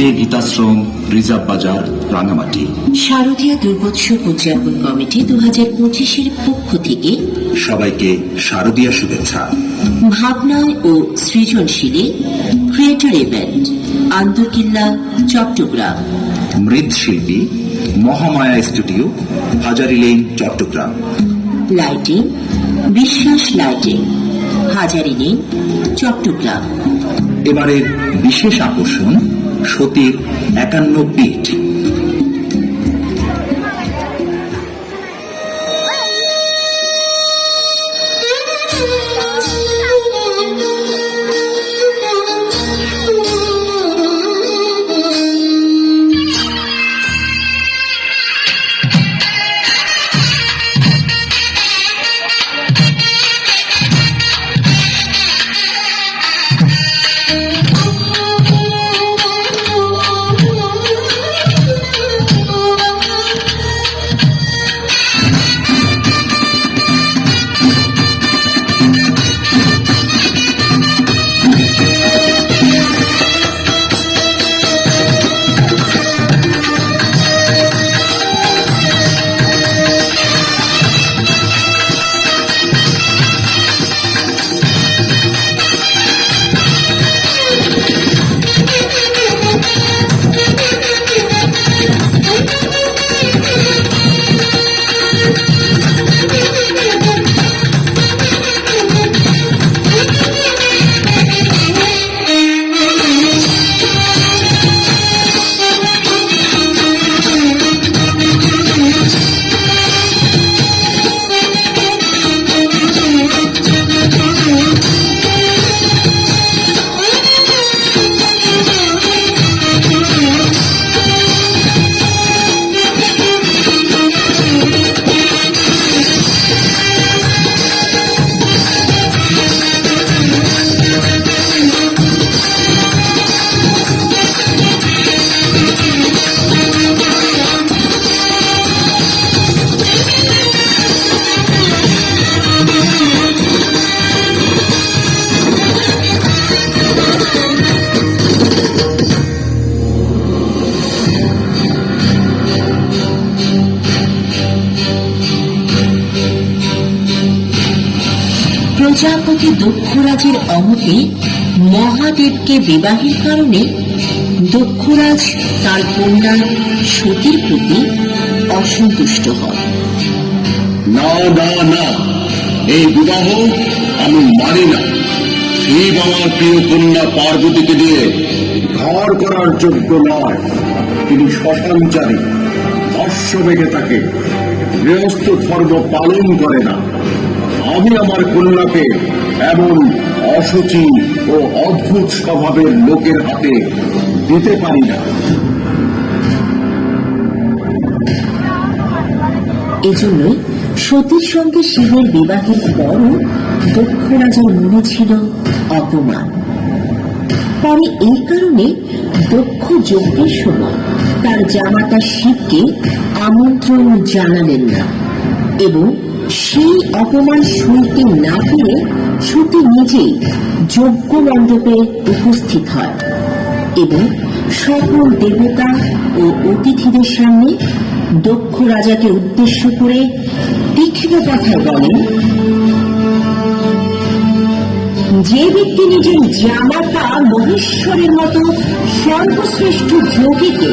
কে গীতাশ্রম reserve বাজার রাঙামাটি। শারদীয় দুর্গোৎসব উদযাপন কমিটি দু হাজার পঁচিশের পক্ষ থেকে সবাইকে শারদীয় শুভেচ্ছা। ভাবনায় ও সৃজনশীলে creator event Andarkilla Chattogram. মৃৎশিল্পী Mahamaya studio Hazari lane Chattogram. Lighting Biswas lighting Hazari lane Chattogram. এবারের বিশেষ আকর্ষণ সতীর একান্ন পিঠ। দক্ষরাজের অমতে মহাদেবকে বিবাহের কারণে দক্ষরাজ তার কন্যা সতীর প্রতি অসন্তুষ্ট হয়। না না না, এই বিবাহ আমি মানি না। প্রিয় কন্যা পার্বতীকে দিয়ে ঘর করার যোগ্য নয়। তিনি শ্মশানচারী ভস্য বেগে থাকে গৃহস্থ ধর্ম পালন করে না। আমি আমার কন্যাকে এমন অসুচি ও অদ্ভুত স্বভাবের লোকের হাতে দিতে পারি না। এজন্যই সতীর সঙ্গে শিবের বিবাহের পরও দক্ষ রাজার মনে ছিল অপমান। পরে এই কারণে দক্ষ যজ্ঞের সময় তার জামাতা শিবকে আমন্ত্রণ জানালেন না এবং সেই অপমান সইতে না পেরে সতী নিজেই যজ্ঞ মণ্ডপে উপস্থিত হয় এবং সকল দেবতা ও অতিথিদের সামনে দক্ষ রাজাকে উদ্দেশ্য করে তীক্ষ্ণ কথায় বলেন, যে ব্যক্তি নিজের জামাতা মহেশ্বরের মতো সর্বশ্রেষ্ঠ যোগীকে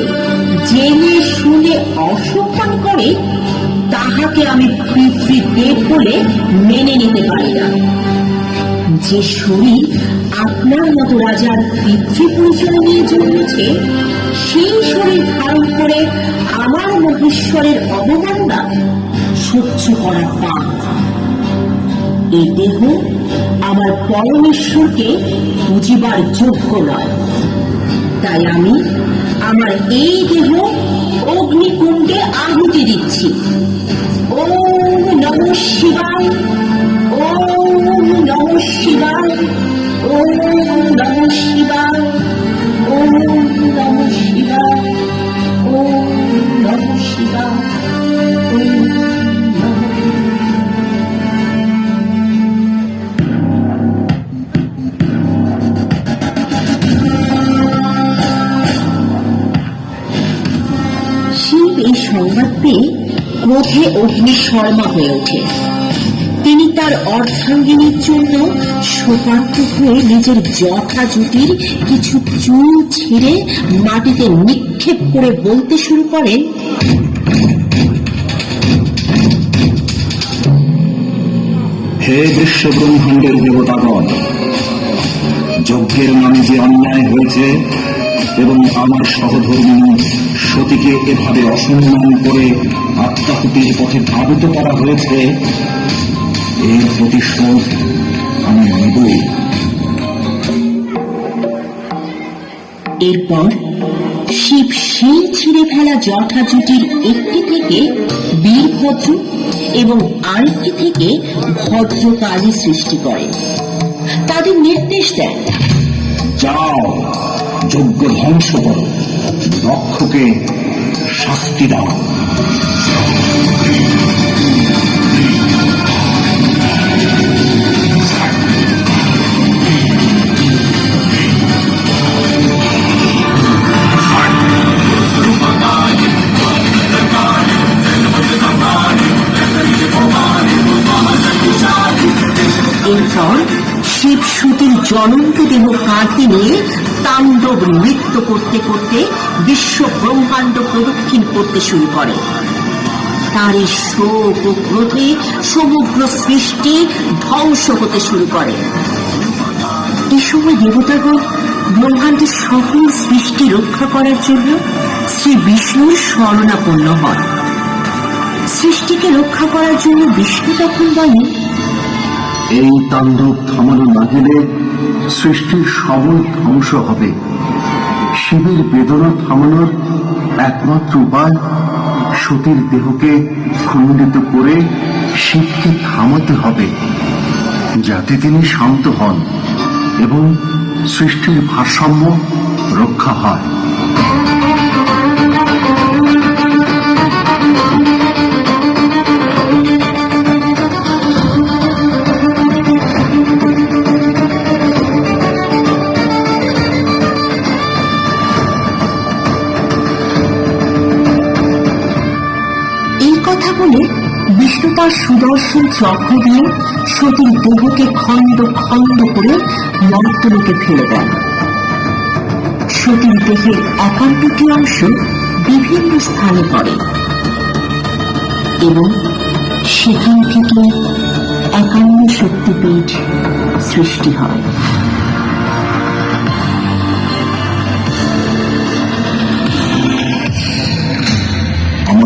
জেনে শুনে অসম্মান করে তাহাকে আমি পিতৃদেব বলে মেনে নিতে পারি না। যে শরীর আপনার মতো রাজার পিতৃ পরিচয় নিয়ে জন্মেছে, সেই শরীর ধারণ করে আমার মহেশ্বরের অবমাননা সহ্য করা পাপ। এই দেহ আমার পরমেশ্বরকে বুঝিবার যোগ্য নয়। তাই আমি আমার এই দেহ অগ্নিকুণ্ডে আহুতি দিচ্ছি। ওম নম ক্রোধে অগ্নিশর্মা হয়ে ওঠে। তিনি তার অর্ধাঙ্গিনীর জন্য শোকান্ত হয়ে নিজের জটা কিছু চুল ছিঁড়ে মাটিতে নিক্ষেপ করে বলতে শুরু করেন, হে বিশ্ব ব্রহ্মাণ্ডের দেবতাগণ, যজ্ঞের নামে যে অন্যায় হয়েছে এবং আমার সহধর্মিনী সতীকে এভাবে অসম্মান করে আত্মাহুতির পথে ধাবিত করা হয়েছে এর প্রতিশোধ আমি নেবই। এরপর শিব শিল ছিঁড়ে ফেলা জটা জুটির একটি থেকে বীরভদ্র এবং আরেকটি থেকে ভদ্রকালী সৃষ্টি করে। তাদের নির্দেশ দেন যাও। যজ্ঞ ধ্বংস করো। রক্ষকে শাস্তি দাও। এরপর শিব সুতির জ্বলন্ত দেহ কাঁধে নিয়ে তাণ্ডব নৃত্য করতে করতে বিশ্ব ব্রহ্মাণ্ড প্রদক্ষিণ করতে শুরু করে। তার এই শোক ও ক্রোধে সমগ্র সৃষ্টি ধ্বংস হতে শুরু করে। এই সময় দেবতাগণ ব্রহ্মাণ্ডের সকল সৃষ্টি রক্ষা করার জন্য শ্রী বিষ্ণুর শরণাপন্ন হয় সৃষ্টিকে রক্ষা করার জন্য বিষ্ণু তখন বলেন এই তাণ্ডব থামানো না গেলে সৃষ্টির সবল ধ্বংস হবে। শিবের বেদনা থামানোর একমাত্র উপায় সতীর দেহকে খণ্ডিত করে শিবকে থামাতে হবে, যাতে তিনি শান্ত হন এবং সৃষ্টির ভারসাম্য রক্ষা হয়। কথা বলে বিষ্ণু তার সুদর্শন চক্র দিয়ে সতীর দেহকে খণ্ড খণ্ড করে মর্তলোকে ফেলে দেন। সতীর দেহের একান্নটি অংশ বিভিন্ন স্থানে পড়ে এবং সেখান থেকে একান্ন শক্তিপীঠ সৃষ্টি হয়।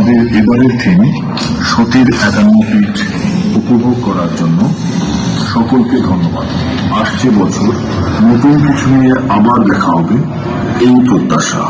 আমাদের এবারের থিম সতীর একান্ন পীঠ উপভোগ করার জন্য সকলকে ধন্যবাদ। আসছে বছর, নতুন কিছু নিয়ে আবার দেখা হবে, এই প্রত্যাশা।